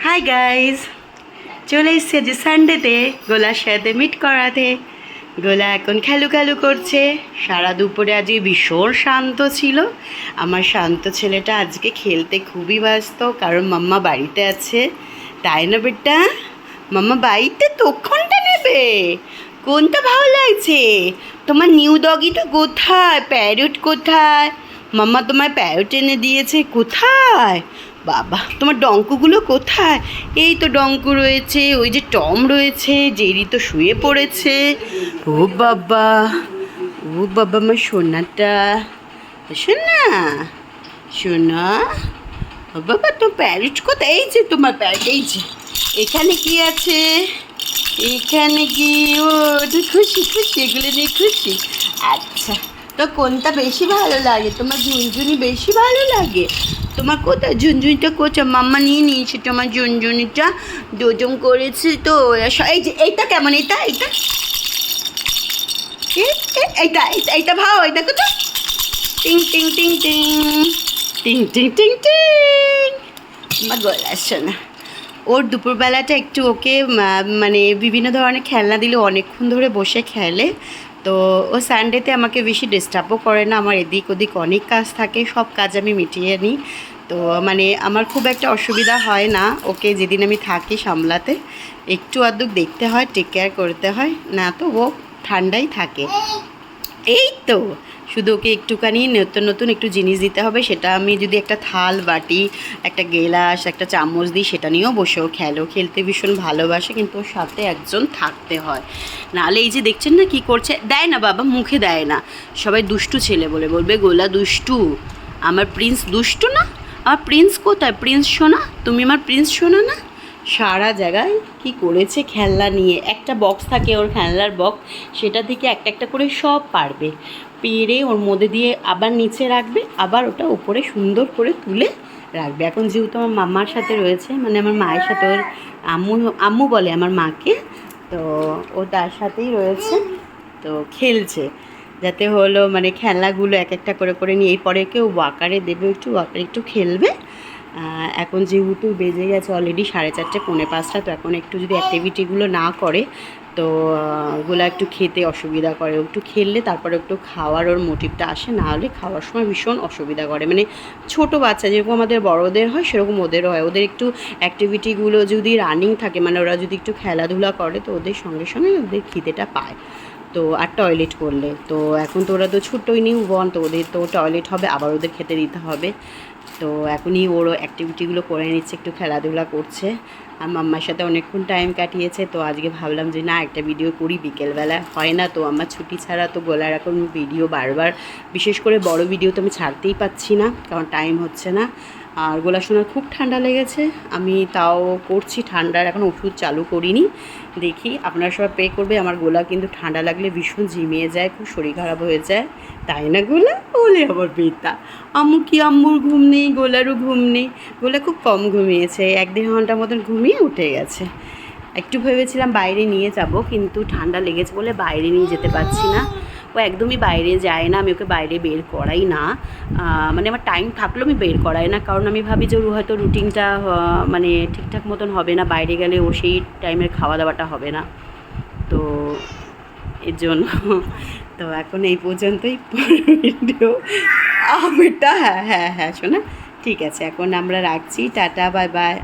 Hi guys চলে এসছে যে সানডেতে গোলার সাথে মিট করাতে। গোলা এখন খেলু খেলু করছে। সারা দুপুরে আজকে ভীষণ শান্ত ছিল। আমার শান্ত ছেলেটা আজকে খেলতে খুবই ব্যস্ত, কারণ মাম্মা বাড়িতে আছে। তাই না বেটা? মাম্মা বাড়িতে তখনটা নেবে। কোনটা ভালো লাগছে? তোমার নিউ ডগিটা কোথায়? প্যারট কোথায়? মাম্মা তোমার প্যারট এনে দিয়েছে কোথায়? বাবা, তোমার ডঙ্কুগুলো কোথায়? এই তো ডঙ্কু রয়েছে, ওই যে টম রয়েছে, জেরি তো শুয়ে পড়েছে। ও বাবা ও বাবা, আমার সোনাটা। সোনা সোনা, ও বাবা তো প্যারেট কোথায়? এই যে তোমার প্যারেট, এই যে। এখানে কি আছে? এখানে কি? ও খুশি খুশি, এগুলো নিয়ে খুশি। আচ্ছা তো কোনটা বেশি ভালো লাগে? তোমার ঝুনঝুনি বেশি ভালো লাগে? তোমার কোথায়? ঝুনঝুনিটা কোথায় মাম্মা নিয়ে নিয়েছে তোমার ঝুনঝুনিটা। দুজন করেছি তো এই যে, এইটা কেমন? এটা এইটা? এইটা এইটা ভাও এইটা কোথায় টিং টিং টিং টিং। টিং টিং টিং টিং। আমার গলা শোনা ওর দুপুরবেলাটা একটু ওকে মানে বিভিন্ন ধরনের খেলনা দিলে অনেকক্ষণ ধরে বসে খেলে। তো ও সানডেতে আমাকে বেশি ডিস্টার্বও করে না। আমার এদিক ওদিক অনেক কাজ থাকে, সব কাজ আমি মিটিয়ে নিই। তো মানে আমার খুব একটা অসুবিধা হয় না। ওকে যেদিন আমি থাকি সামলাতে, একটু আধটু দেখতে হয় টেক কেয়ার করতে হয়। না তো ও ঠান্ডাই থাকে। এই তো শুধু ওকে একটুখানি নতুন নতুন একটু জিনিস দিতে হবে, সেটা আমি যদি একটা থাল, বাটি, একটা গেলাস, একটা চামচ দিই, সেটা নিয়েও বসেও খেলো। খেলতে ভীষণ ভালোবাসে, কিন্তু ওর সাথে একজন থাকতে হয়। নাহলে এই যে দেখছেন না কি করছে? দেয় না বাবা, মুখে দেয় না। সবাই দুষ্টু ছেলে বলে বলবে, গোলা দুষ্টু। আমার প্রিন্স দুষ্টু না? আমার প্রিন্স কোথায়? প্রিন্স শোনা তুমি আমার প্রিন্স সোনা না? সারা জায়গায় কি করেছে খেলনা নিয়ে। একটা বক্স থাকে ওর খেলনার বক্স সেটা থেকে একটা একটা করে সব পারবে। পেরে ওর মধ্যে দিয়ে আবার নিচে রাখবে, আবার ওটা উপরে সুন্দর করে তুলে রাখবে। এখন যেহেতু আমার মামার সাথে রয়েছে মানে আমার মায়ের সাথে ওর আম্মু আম্মু বলে আমার মাকে, তো ও তার সাথেই রয়েছে, তো খেলছে। যাতে হলো মানে খেলনাগুলো এক একটা করে করে নিয়ে, এরপরে কেউ ওয়াকারে দেবে, একটু ওয়াকারে একটু খেলবে। এখন যেহেতু বেজে গেছে অলরেডি সাড়ে চারটে, পৌনে পাঁচটা, তো এখন একটু যদি অ্যাক্টিভিটিগুলো না করে, তো ওগুলো একটু খেতে অসুবিধা করে। একটু খেললে তারপরে একটু খাওয়ার ওর মোটিভটা আসে, না হলে খাওয়ার সময় ভীষণ অসুবিধা করে। মানে ছোট বাচ্চা, যেরকম আমাদের বড়দের হয়, সেরকম ওদেরও হয়। ওদের একটু অ্যাক্টিভিটিগুলো যদি রানিং থাকে মানে ওরা যদি একটু খেলাধুলা করে, তো ওদের সঙ্গে সঙ্গে ওদের খিদেটা পায়। তো, আর টয়লেট করলে। তো, এখন তো ওরা তো ছোট্টই নিউ বন তো ওদের তো টয়লেট হবে, আবার ওদের খেতে দিতে হবে। তো এখনই ওরও অ্যাক্টিভিটিগুলো করে নিচ্ছে, একটু খেলাধুলা করছে। আর মাম্মার সাথে অনেকক্ষণ টাইম কাটিয়েছে, তো আজকে ভাবলাম যে না, একটা ভিডিও করি, বিকেলবেলা। হয় না তো, আমার ছুটি ছাড়া তো গলার এখন ভিডিও বারবার। বিশেষ করে বড় ভিডিও তো আমি ছাড়তেই পাচ্ছি না, কারণ টাইম হচ্ছে না। আর গলা শোনার খুব ঠান্ডা লেগেছে, আমি তাও করছি ঠান্ডার, এখন ওষুধ চালু করিনি। দেখি, আপনারা সবাই পে করবে, আমার গোলা কিন্তু ঠান্ডা লাগলে ভীষণ ঝিমিয়ে যায়, খুব শরীর খারাপ হয়ে যায়। তাই না গোলা? বলে আমার বেতা আম্মু কি আম্মুর ঘুম নেই, গোলারও ঘুম নেই? গোলা খুব কম ঘুমিয়েছে, এক দেড় ঘণ্টার মতন ঘুমিয়ে উঠে গেছে। একটু ভেবেছিলাম বাইরে নিয়ে যাব, কিন্তু ঠান্ডা লেগেছে বলে বাইরে নিয়ে যেতে পারছি না। ও একদমই বাইরে যায় না, আমি ওকে বাইরে বের করাই না। মানে আমার টাইম থাকলেও আমি বের করাই না, কারণ আমি ভাবি যে ওর হয়তো রুটিনটা মানে ঠিকঠাক মতন হবে না, বাইরে গেলে ও সেই টাইমের খাওয়া দাওয়াটা হবে না। এর জন্য তো এখন এই পর্যন্তই ভিডিও আমিটা হ্যাঁ হ্যাঁ হ্যাঁ শোনা। ঠিক আছে, এখন আমরা রাখছি। Tata, bye bye.